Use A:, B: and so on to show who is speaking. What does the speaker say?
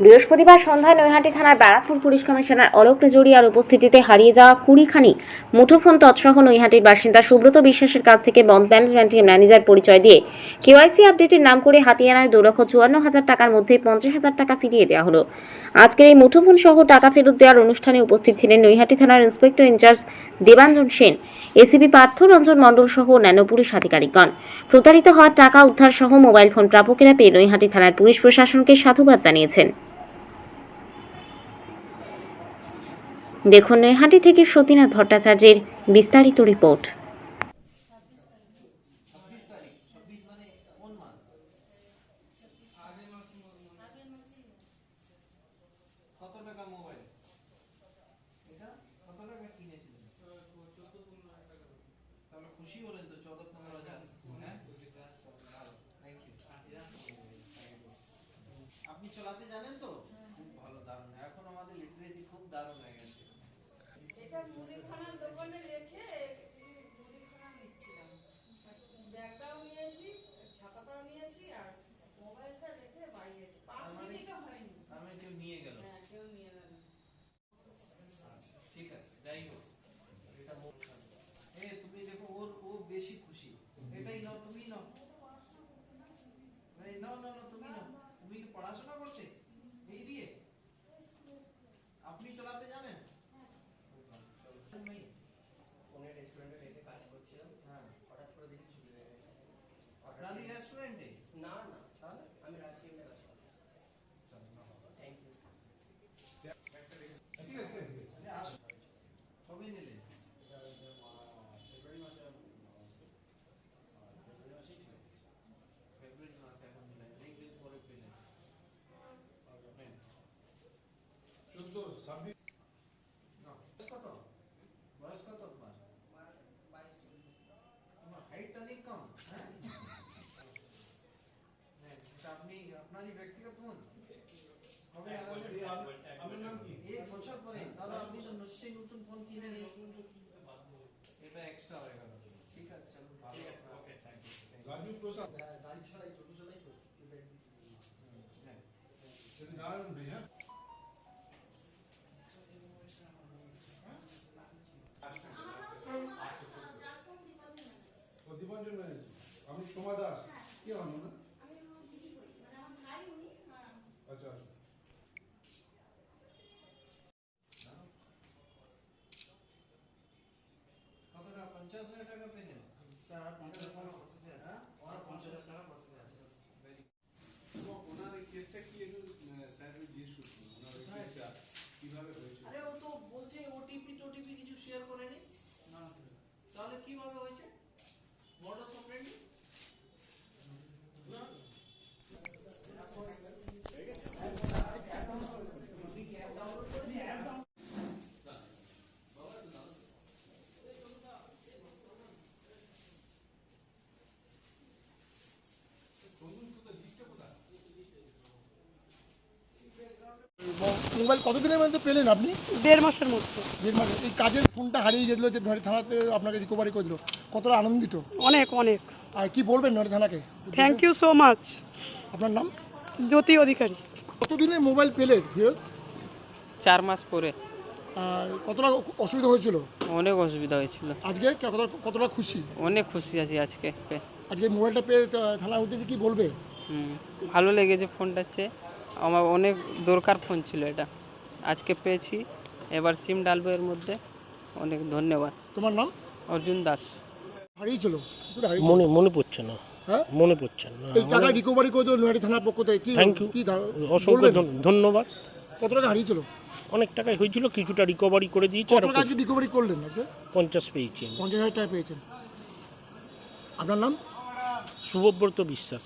A: বৃহস্পতিবার সন্ধ্যায় নৈহাটি থানার ব্যারাকপুর পুলিশ কমিশনার অলোক জড়িয়ার উপস্থিতিতে হারিয়ে যাওয়া কুড়িখানি মুঠোফোন তৎসহ নৈহাটির বাসিন্দা সুব্রত বিশ্বাসের কাছ থেকে বন্ধ ম্যানেজমেন্টের ম্যানেজার পরিচয় দিয়ে কেওয়াইসি আপডেটের নাম করে হাতিয়ে নেয় দু লক্ষ চুয়ান্ন হাজার টাকার মধ্যে পঞ্চাশ হাজার টাকা ফিরিয়ে দেওয়া হলো। আজকের এই মুঠোফোন সহ টাকা ফেরত দেওয়ার অনুষ্ঠানে উপস্থিত ছিলেন নৈহাটি থানার inspector in-charge Debanjan Sen ACP Partha Ranjan Mondal সহ অন্যান্য পুলিশ আধিকারিকগণ। প্রতারিত হওয়ার টাকা উদ্ধার সহ মোবাইল ফোন প্রাপকেরা পেয়ে নৈহাটি থানার পুলিশ প্রশাসনকে সাধুবাদ জানিয়েছেন। দেখুন নৈহাটি থেকে সতীনাথ ভট্টাচার্যের বিস্তারিত রিপোর্ট।
B: কত টাকা মোবাইল এটা কত টাকা। কিনেছিলেন তাহলে খুশি হলেন তো চৌদ্দ আপনারই রেস্টুরেন্টে
C: না না
B: তাহলে
C: আমি রাজকীয়তে কাজ করি থ্যাংক ইউ
B: আরে আসো। কবে নিলেন
C: ফেব্রুয়ারি মাসে ফেব্রুয়ারি মাসেই চলে গেছে
B: ফেব্রুয়ারি মাসে এখন নিলেন অনেকদিন পরে পেলেন নেন।
D: চোদ্দ ছাব্বিশ
B: নাও। বয়স কত বয়স কত তোমার
C: বাইশ চল্লিশ
B: তোমার হাইটটা অনেক কম হ্যাঁ হ্যাঁ, এটা আপনি আপনারই ব্যক্তিগত?
D: এই আপনার নাম কি?
B: এক বছর পরে তাহলে আপনি তো নিশ্চয়ই নতুন ফোন কিনে নিন এটা এক্সট্রা হয়ে গেল। ঠিক আছে চলুন ভালো
D: okay thank you Raju Prasad.
C: গাড়ি ছাড়াই টোটো চালাই তো
B: হ্যাঁ।
D: সেটা ভাই হ্যাঁ? দীপঞ্জন ব্যানার্জি। আমি সোমা দাস। কি হন না আচ্ছা আচ্ছা
B: কত টাকা পঞ্চাশ হাজার টাকা পেলেন
C: স্যার পঞ্চাশ হাজার টাকা প্রসেসে আছে
B: হ্যাঁ
C: আমার পঞ্চাশ হাজার টাকা প্রসেসে আছে
B: Very
D: এবং ওনার এই কেসটা কি একটু স্যার জিজ্ঞেস করছেন ওনার এই
B: কোথায়?
D: কেসটা কীভাবে হয়েছিল
B: আরে ও তো বলছে ওটিপি টোটিপি কিছু শেয়ার করেনি
C: না
B: তাহলে কীভাবে হয়েছে বড় কমপ্লেন্ট
E: মোবাইল কতদিনের মধ্যে পেলেন আপনি?
F: দেড় মাসের মধ্যে।
E: দেড় মাসে। এই কাজের ফোনটা হারিয়ে গেছিল যে নড়ি থানাতে আপনাকে রিকভারি করে দিল কতটা আনন্দিত?
F: অনেক অনেক।
E: আর কি বলবেন নড়ি থানাকে?
F: থ্যাংক ইউ সো মাচ
E: আপনার নাম?
F: জ্যোতি অধিকারী।
E: কতদিনে মোবাইল পেলে ফেরত
G: চার মাস পরে।
E: আর কতটা অসুবিধা হয়েছিল?
G: অনেক অসুবিধা হয়েছিল।
E: আজকে কতটা কতটা খুশি?
G: অনেক খুশি আছি আজকে।
E: আজকে মোবাইলটা পেয়ে থানায় উঠেছে কি বলবে?
G: ভালো লেগেছে ফোনটা চেয়ে। আমার অনেক দরকার ফোন ছিল এটা। আজকে পেয়েছি এবার সিম ডালবো এর মধ্যে। অনেক ধন্যবাদ।
E: তোমার নাম?
G: অর্জুন দাস।
E: হারিয়েছিল।
H: মনে মনে পড়ছে না।
E: হ্যাঁ?
H: মনে পড়ছে না।
E: এই টাকা রিকভারি করে দিল নড়ি থানার পক্ষ থেকে। কি
H: থ্যাংক ইউ
E: কি
H: অসংখ্য ধন্যবাদ।
E: কত টাকা হারিয়েছিল?
H: অনেক টাকাই হয়েছিল কিছুটা রিকভারি করে দিয়েছি
E: কত টাকা রিকভারি করলেন আপনি?
H: পঞ্চাশ পেয়েছি
E: পঞ্চাশ হাজার টাকা পেয়েছেন। আপনার নাম?
H: শুভব্রত বিশ্বাস।